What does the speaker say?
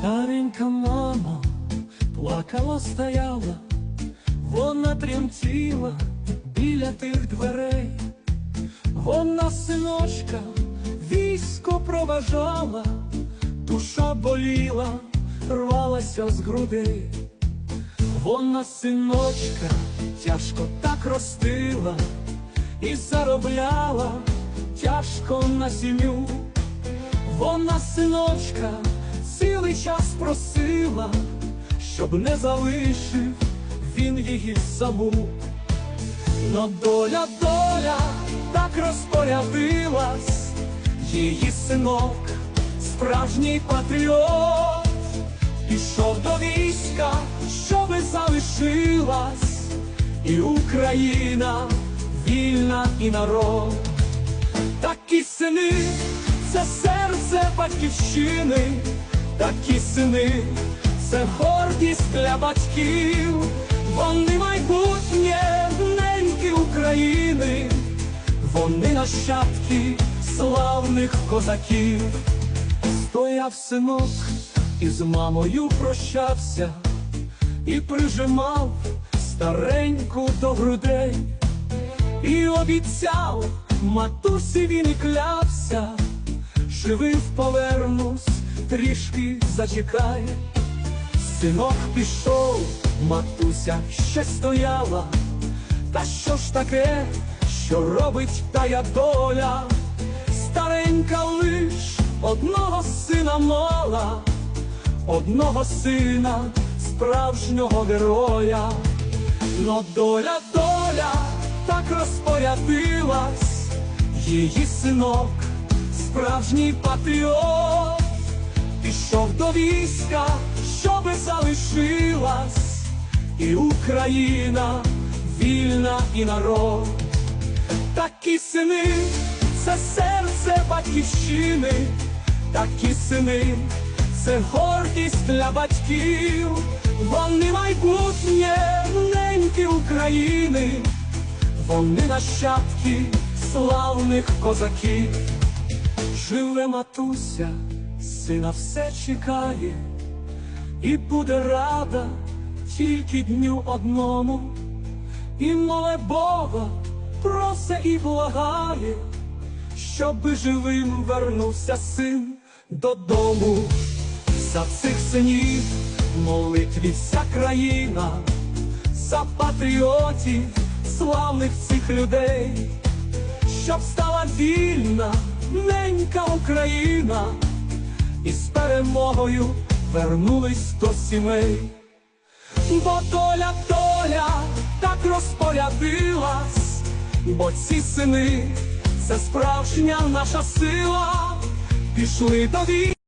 Старенька мама плакала, стояла, вона тремтіла біля тих дверей, вона синочка військо проважала, душа боліла, рвалася з грудей, вона синочка тяжко так ростила і заробляла тяжко на сім'ю. Вона синочка просила, щоб не залишив він її саму. Но доля, доля так розпорядилась, її синок, справжній патріот, пішов до війська, щоби залишилась, і Україна вільна і народ. Такі сини, це серце батьківщини, такі сини, це гордість для батьків, вони майбутнє неньки України, вони нащадки славних козаків. Стояв синок із мамою прощався і прижимав стареньку до грудей. І обіцяв, матусі він і клявся, живив повернусь, трішки зачекає. Синок пішов, матуся ще стояла, та що ж таке, що робить тая доля, старенька лиш одного сина мала, одного сина, справжнього героя. Но доля, доля так розпорядилась, її синок, справжній патріот, залишилась, і Україна вільна і народ. Такі сини, це серце батьківщини, такі сини, це гордість для батьків, вони майбутнє неньки України, вони нащадки славних козаків. Живе матуся, сина все чекає, і буде рада тільки дню одному, і моле Бога, просе і благає, щоби живим вернувся син додому. За цих синів молитві вся країна, за патріотів, славних цих людей, щоб стала вільна ненька Україна, і з перемогою вернулись до сімей. Бо доля, доля так розпорядилась, бо ці сини це справжня наша сила, пішли до війни.